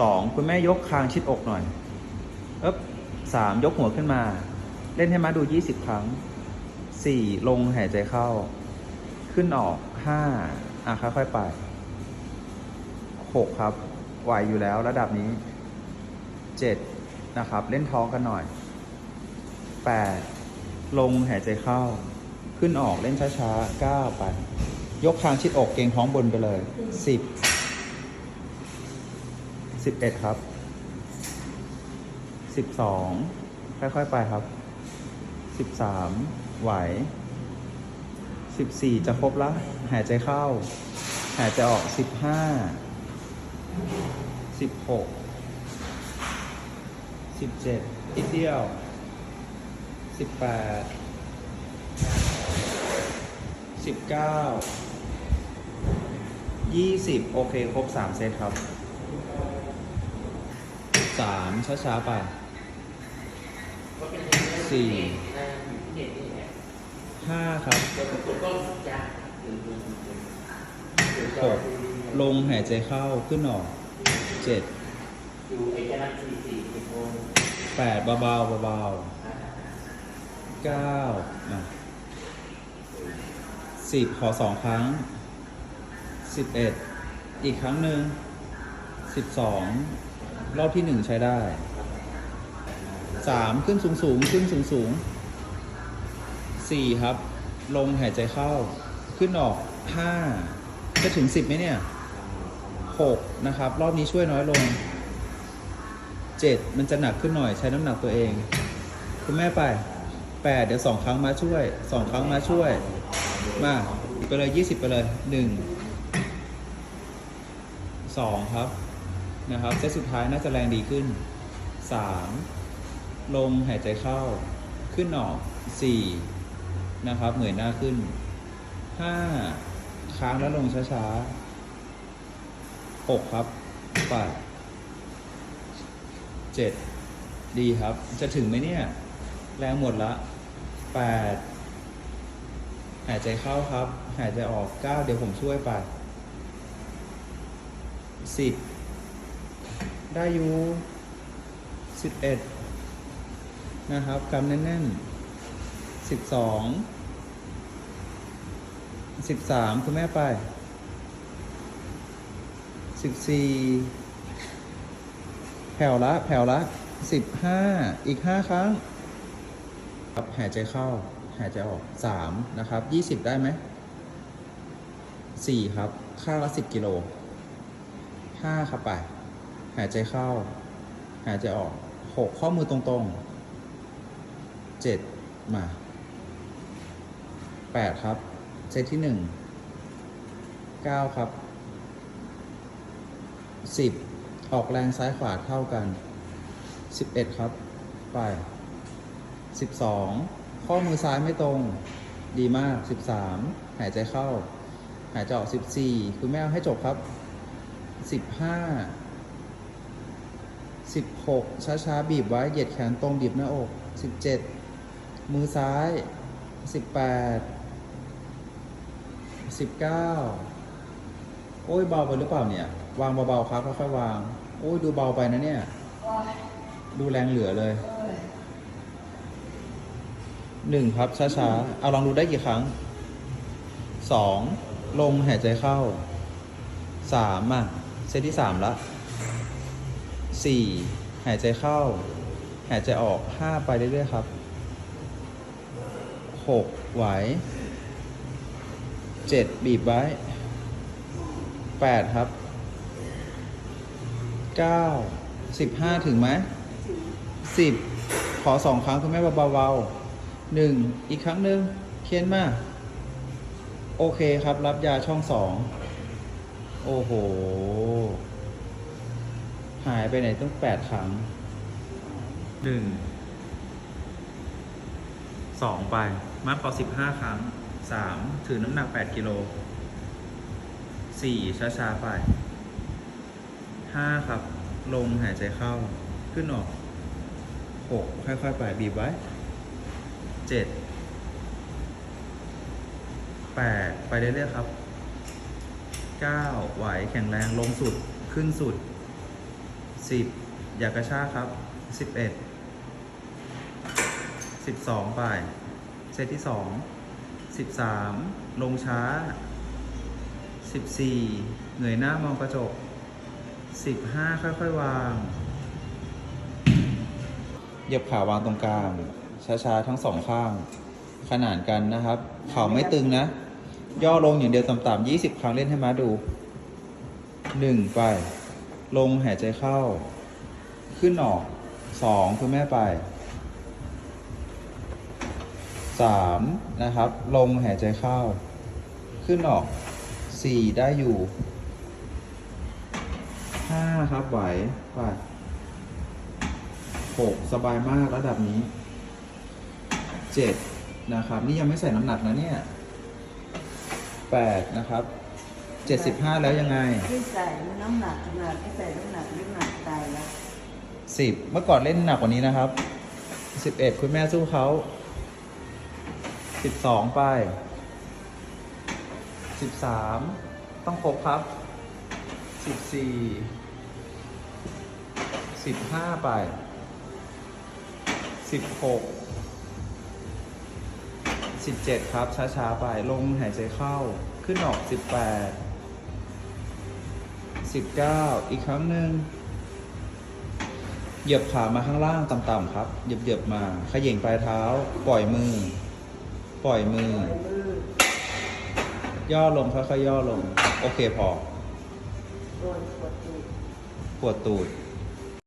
สองคุณแม่ยกคางชิดอกหน่อยเอ๊บสามยกหัวขึ้นมา เล่นให้มาดูยี่สิบครั้งสี่ลงหายใจเข้า ขึ้นออกห้าอะค่อยๆไปหกครับ ไหวอยู่แล้วระดับนี้เจ็ดนะครับ เล่นท้องกันหน่อยแปดลงหายใจเข้า ขึ้นออกเล่นช้าๆเก้าไป ยกคางชิดอกเกงท้องบนไปเลยสิบ สิบเอ็ดครับ สิบสองค่อยๆไปครับ สิบสามไหว สิบสี่จะครบละ หายใจเข้า หายใจออกสิบห้า สิบหก สิบเจ็ดอีกเดียว สิบแปด สิบเก้า ยี่สิบโอเค ครบสามเซตครับ สามช้าๆไปสี่ห้าครับหกลงหายใจเข้าขึ้นออกเจ็ดแปดเบาๆเบาๆเก้ามาสิบขอสองครั้งสิบเอ็ดอีกครั้งหนึ่งสิบสอง รอบที่หนึ่งใช้ได้สามขึ้นสูงสูงขึ้นสูงสูงสี่ครับ ลงหายใจเข้า ขึ้นออกห้าจะถึงสิบไหมเนี่ยหกนะครับ รอบนี้ช่วยน้อยลงเจ็ดมันจะหนักขึ้นหน่อยใช้น้ำหนักตัวเอง คุณแม่ไปแปดเดี๋ยวสองครั้งมาช่วยสองครั้งมาช่วย มาไปเลยยี่สิบไปเลยหนึ่งสองครับ นะครับเซตสุดท้ายน่าจะแรงดีขึ้นสามลงหายใจเข้า ขึ้นออกสี่นะครับเหนื่อยหน้าขึ้นห้าค้างแล้วลงช้าๆหกครับไปเจ็ดดีครับ จะถึงไหมเนี่ย แรงหมดละแปดหายใจเข้าครับ หายใจออกเก้าเดี๋ยวผมช่วยไปสิบ ได้อยู่สิบเอ็ดนะครับกำแน่นๆสิบสองสิบสามคุณแม่ไปสิบสี่แผ่วละแผ่วละสิบห้าอีกห้าครั้งครับหายใจเข้า หายใจออกสามนะครับยี่สิบได้ไหมสี่ครับ ข้างละสิบกิโลห้าครับไป หายใจเข้า หายใจออกหกข้อมือตรงๆเจ็ดมาแปดครับ เซตที่หนึ่งเก้าครับสิบออกแรงซ้ายขวาเท่ากัน11ครับ ไป12ข้อมือซ้ายไม่ตรง ดีมาก13หายใจเข้า หายใจออก14คุณแม่เอาให้จบครับ15 16 ช้าๆบีบไว้ เหยียดแขนตรงบีบหน้าอก 17 มือซ้าย 18 19 โอ้ยเบาไปหรือเปล่าเนี่ย วางเบาๆครับค่อยๆวาง โอ้ยดูเบาไปนะเนี่ย ดูแรงเหลือเลยหนึ่งครับช้าๆ เอาลองดูได้กี่ครั้งสองลงหายใจเข้าสามอะ เซตที่สามละ สี่หายใจเข้า หายใจออกห้าไปเรื่อยๆครับหกไหวเจ็ดบีบไว้แปดครับเก้าสิบห้าถึงไหมสิบขอสองครั้งคุณแม่เบาๆหนึ่งอีกครั้งหนึ่งเคียนมา โอเคครับ รับยาช่องสองโอ้โห หายไปไหนต้องแปดครั้งหนึ่งสองไป มากกว่าสิบห้าครั้งสามถือน้ำหนักแปดกิโลสี่ช้าๆไปห้าครับ ลงหายใจเข้า ขึ้นออกหกค่อยๆไปบีบไว้เจ็ดแปดไปเรื่อยๆครับเก้าไหวแข็งแรงลงสุดขึ้นสุด สิบอย่ากระชากครับสิบเอ็ดสิบสองไป เซตที่สองสิบสามลงช้าสิบสี่เหนื่อยหน้ามองกระจกสิบห้าค่อยๆ วาง เหยียบขาวางตรงกลาง ช้าๆ ทั้งสองข้าง ขนานกันนะครับ เข่าไม่ตึงนะ ย่อลงอย่างเดียวต่ำๆยี่สิบครั้งเล่นให้มาดูหนึ่งไป ลงหายใจเข้า ขึ้นออกสองคุณแม่ไปสามนะครับ ลงหายใจเข้า ขึ้นออกสี่ได้อยู่ห้าครับไหวไปหกสบายมากระดับนี้เจ็ดนะครับ นี่ยังไม่ใส่น้ำหนักนะเนี่ยแปดนะครับ เจ็ดสิบห้าแล้วยังไงที่ใส่น้ำหนักขนาดไม่ใส่น้ำหนักน้ำหนักตายแล้วสิบเมื่อก่อนเล่นหนักกว่านี้นะครับสิบเอ็ดคุณแม่สู้เขาสิบสองไปสิบสามต้องครบครับสิบสี่สิบห้าไปสิบหกสิบเจ็ดครับช้าๆไปลงหายใจเข้าขึ้นออกสิบแปด สิบเก้าอีกครั้งหนึ่งเหยียบขามาข้างล่างต่ำๆครับ เหยียบเหยียบๆมาเขย่งปลายเท้าปล่อยมือปล่อยมือ ปล่อยมือ ย่อลงค่อยๆย่อลง โอเคพอโดนปวดตูดปวดตูด